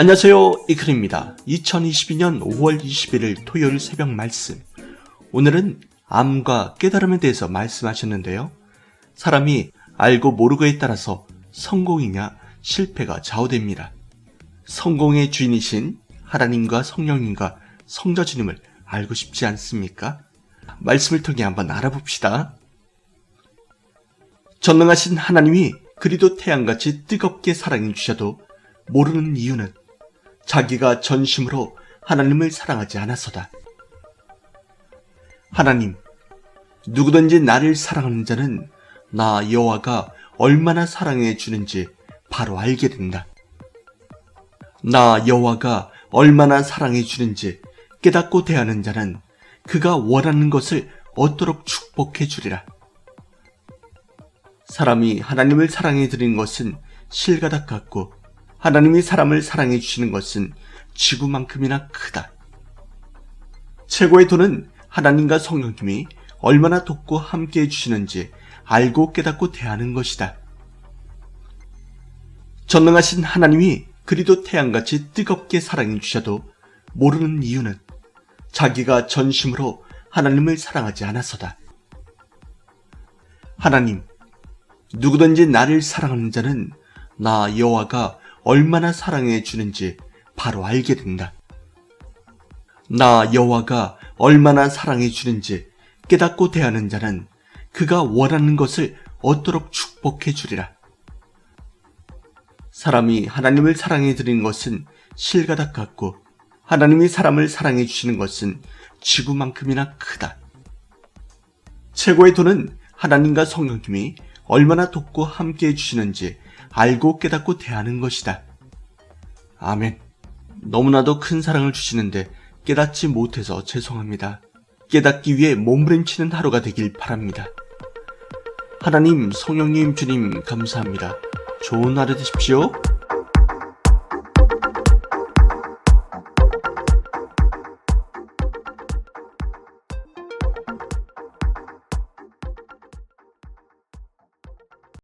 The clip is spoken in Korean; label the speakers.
Speaker 1: 안녕하세요. 이클입니다. 2022년 5월 21일 토요일 새벽 말씀. 오늘은 암과 깨달음에 대해서 말씀하셨는데요. 사람이 알고 모르고에 따라서 성공이냐 실패가 좌우됩니다. 성공의 주인이신 하나님과 성령님과 성자 주님을 알고 싶지 않습니까? 말씀을 통해 한번 알아봅시다. 전능하신 하나님이 그리도 태양같이 뜨겁게 사랑해 주셔도 모르는 이유는 자기가 전심으로 하나님을 사랑하지 않아서다. 하나님, 누구든지 나를 사랑하는 자는 나 여호와가 얼마나 사랑해 주는지 바로 알게 된다. 나 여호와가 얼마나 사랑해 주는지 깨닫고 대하는 자는 그가 원하는 것을 얻도록 축복해 주리라. 사람이 하나님을 사랑해 드리는 것은 실가닥 같고 하나님이 사람을 사랑해 주시는 것은 지구만큼이나 크다. 최고의 돈은 하나님과 성령님이 얼마나 돕고 함께 해주시는지 알고 깨닫고 대하는 것이다. 전능하신 하나님이 그리도 태양같이 뜨겁게 사랑해 주셔도 모르는 이유는 자기가 전심으로 하나님을 사랑하지 않아서다. 하나님, 누구든지 나를 사랑하는 자는 나 여호와가 얼마나 사랑해 주는지 바로 알게 된다. 나 여호와가 얼마나 사랑해 주는지 깨닫고 대하는 자는 그가 원하는 것을 얻도록 축복해 주리라. 사람이 하나님을 사랑해 드리는 것은 실가닥 같고 하나님이 사람을 사랑해 주시는 것은 지구만큼이나 크다. 최고의 돈은 하나님과 성령님이 얼마나 돕고 함께 해주시는지 알고 깨닫고 대하는 것이다. 아멘. 너무나도 큰 사랑을 주시는데 깨닫지 못해서 죄송합니다. 깨닫기 위해 몸부림치는 하루가 되길 바랍니다. 하나님, 성령님, 주님, 감사합니다. 좋은 하루 되십시오.